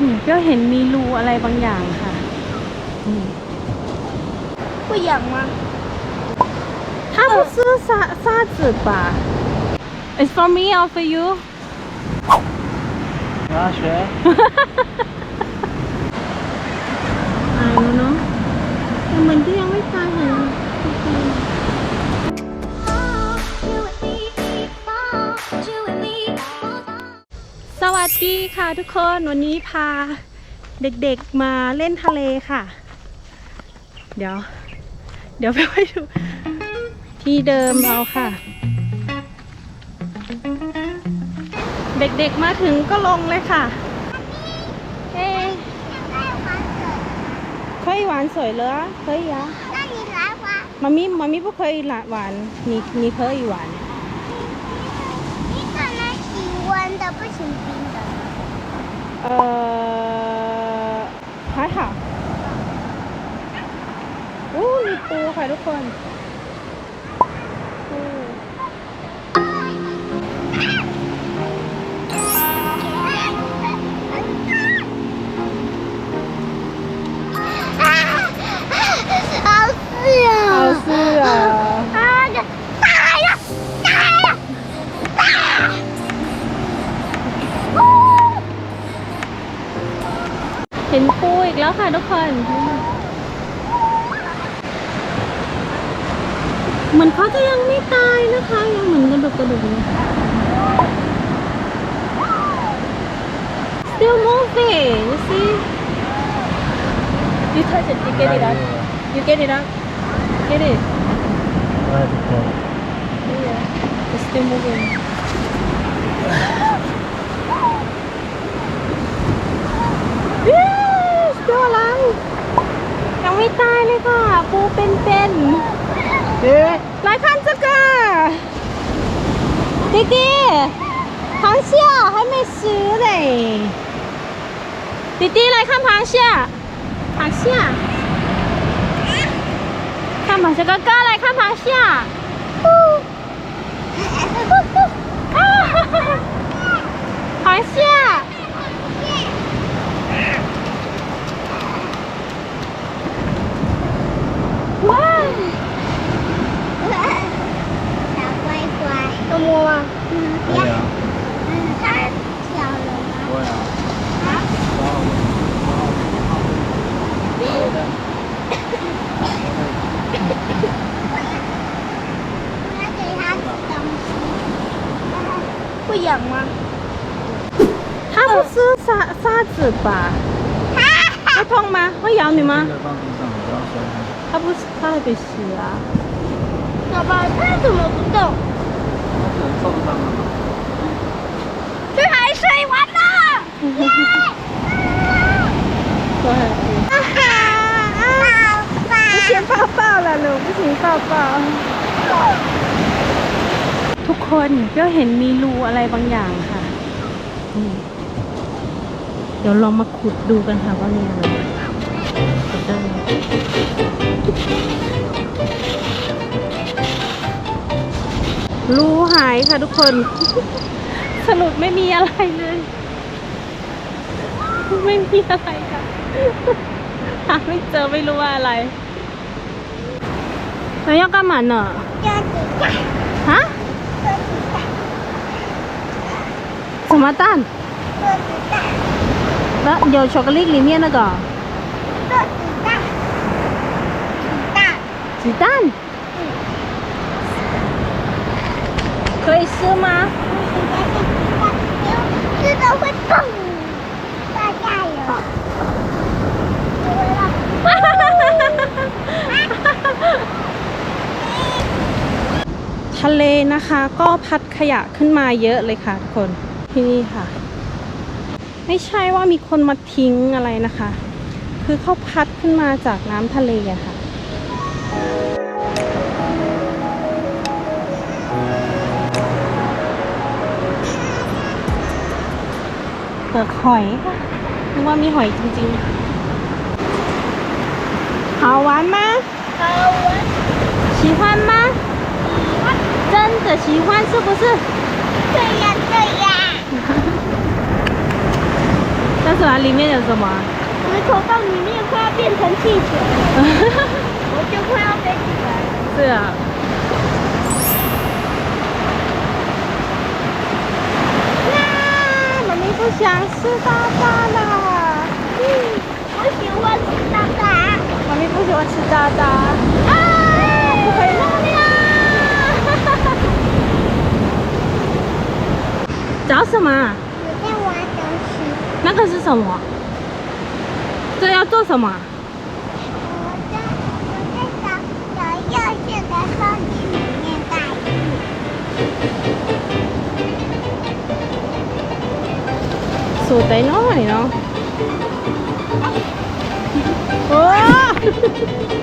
คนเปรี้ยวเห็นมีรูอะไรบางอย่างค่ะนี่ 不痒吗？它不是沙沙子吧？It's for me or for you？你要学？ อายแล้วเนาะแต่เหมือนที่ยังไม่ตายเลย วัสดีค่ะทุกคนวันนี้พาเด็กๆมาเล่นทะเลค่ะ เดี๋ยว เดี๋ยวไปให้ดูที่เดิมเราค่ะ เด็กๆมาถึงก็ลงเลยค่ะ เอ๊ะ可以玩水了啊，可以啊。那你来玩。妈咪，妈咪不可以来玩，你你可以玩。你可能喜温的，不行冰的。 呃，还好。โอ้มีปูค่ะทุกคนปู 好刺啊！เอาเสื้อ 啊， เห็นปูอีกแล้วค่ะทุกคน เหมือนเขาจะยังไม่ตายนะคะ ยังเหมือนกระดูกกระดูกอยู่ Still moving you see You touch it you get it up You get it up Get it Yeah It's still moving 来看这个。弟弟螃蟹还没熟嘞。弟弟来看螃蟹。螃蟹。看螃蟹哥哥来看螃蟹。哈哈哈螃蟹。西。不痒吗？它不是沙沙子吧？会痛吗？会咬你吗它。不是，它还被死啊！宝宝，它怎么不动？可能受伤了。去海水玩 了！对，哈哈，爸不行抱抱了ลูก不行抱抱 ทุกคนก็เห็นมีรูอะไรบางอย่างค่ะเดี๋ยวลองมาขุดดูกันค่ะว่ามีอะไรขุดได้รูหายค่ะทุกคน สรุปไม่มีอะไรเลย ไม่มีอะไรค่ะหาไม่เจอไม่รู้ว่าอะไรแล้วยังก็มันเนอะฮะ Tomatan. Đó, giờ chocolate lì miên nó gò. Chị tan. Khơi sư mà. Sư đâu phải bông. Ta dài rồi. Ha ทะเลนะคะก็พัดขยะขึ้นมาเยอะเลยค่ะทุกคน ที่นี่ค่ะ ไม่ใช่ว่ามีคนมาทิ้งอะไรนะคะ คือเขาพัดขึ้นมาจากน้ำทะเลอะค่ะ เปลือกหอยค่ะนึกว่ามีหอยจริงๆ好玩吗好玩，喜欢吗真的喜欢是不是对呀对呀。 真但是它里面有什么啊？我们头到里面快要变成气球了，我就快要飞起来了。是啊。啊，妈咪不想吃大大了。嗯，我喜欢吃大大。妈咪不喜欢吃渣渣。啊，不可以弄呀！什么？我在玩东西。那个是什么？这要做什么？我在我在找找手机里面带。呢？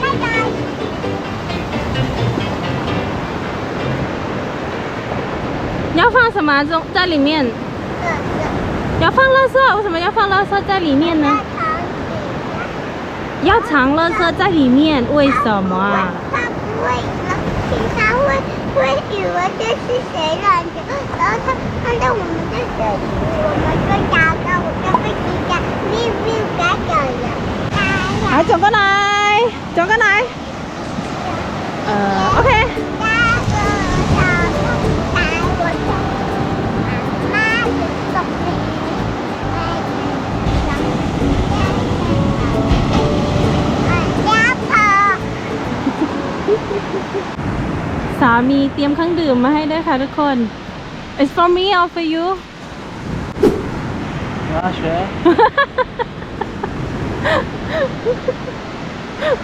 要放什么中在里面？要放垃圾？为什么要放垃圾在里面呢？要藏垃圾在里面，为什么啊？它不会，警察会会以为这是谁乱的，然后他看到我们在这里，我们就打他，我就会直接咪咪嘎嘎的。好，转过来，转过来。 มีเตรียมเครื่องดื่มมาให้ด้วยค่ะทุกคน It's for me or for you Not sure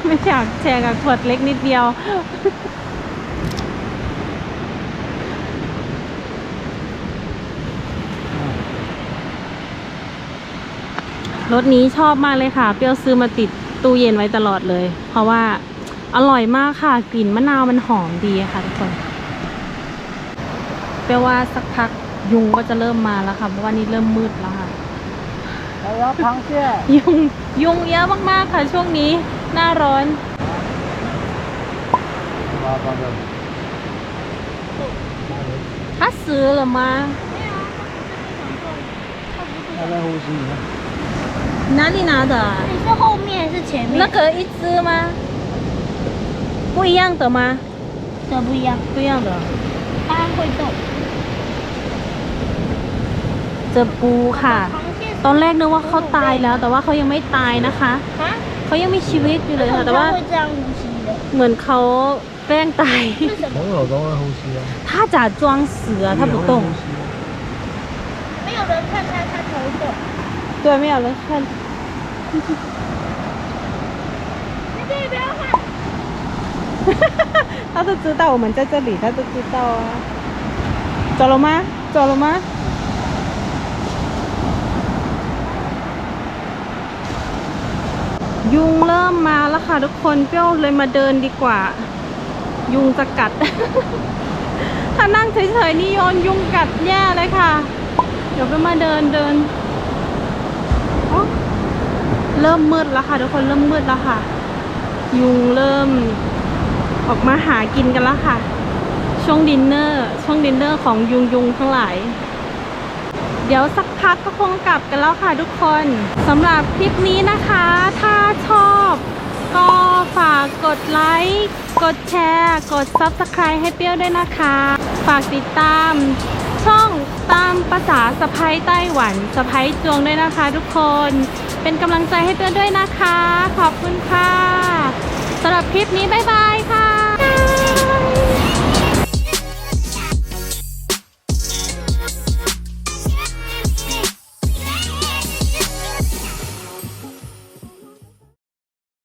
ไม่อยากแชร์กับขวดเล็กนิดเดียว รถนี้ชอบมากเลยค่ะ เปียวซื้อมาติดตู้เย็นไว้ตลอดเลย เพราะว่า อร่อยมากค่ะ กลิ่นมะนาวมันหอมดีค่ะทุกคน เปรี้ยวว่าสักพักยุงก็จะเริ่มมาแล้วค่ะ เพราะว่านี่เริ่มมืดแล้วค่ะ 还有螃蟹。 ยุงยุงเยอะมากๆค่ะ ช่วงนี้หน้าร้อน 把把这。他死了吗？他在呼吸呢。哪里拿的啊？你是后面还是前面？那个一只吗？ 不一样的吗？这不一样，不一样的。它会动。 เจอปูค่ะ 螃蟹 ตอนแรกนึกว่าเขาตายแล้ว แต่ว่าเขายังไม่ตายนะคะ 啊？ เขายังมีชีวิตอยู่เลยค่ะ แต่ว่า 会这样呼吸的？ เหมือนเขาแกล้งตาย 为什么？朋友都会呼吸啊。他假装死了，他不动。没有人看它，它才会动。对，没有人看。 他都知道我们在这里，他都知道啊。走了吗？走了吗？ยุงเริ่มมาแล้วค่ะทุกคนเปรี้ยวเลยมาเดินดีกว่า ยุงจะกัด ถ้านั่งเฉยๆนี่โยนยุงกัดแย่เลยค่ะ เดี๋ยวไปมาเดินเดินอ๋อเริ่มมืดแล้วค่ะทุกคนเริ่มมืดแล้วค่ะ ยุงเริ่ม ออกมาหากินกันแล้วค่ะ ช่วงดินเนอร์ ช่วงดินเนอร์ของยุงยุงทั้งหลาย เดี๋ยวสักพักก็คงกลับกันแล้วค่ะทุกคนสำหรับคลิปนี้นะคะ ถ้าชอบก็ฝากกดไลค์กดแชร์ กด Subscribe ให้เปรี้ยวด้วยนะคะ ฝากติดตามช่องตามภาษาสะพ้ยไต้หวันสะพ้ยจวงด้วยนะคะทุกคนเป็นกำลังใจให้เปรี้ยวด้วยนะคะ ขอบคุณค่ะสำหรับคลิปนี้ บ๊ายบายค่ะ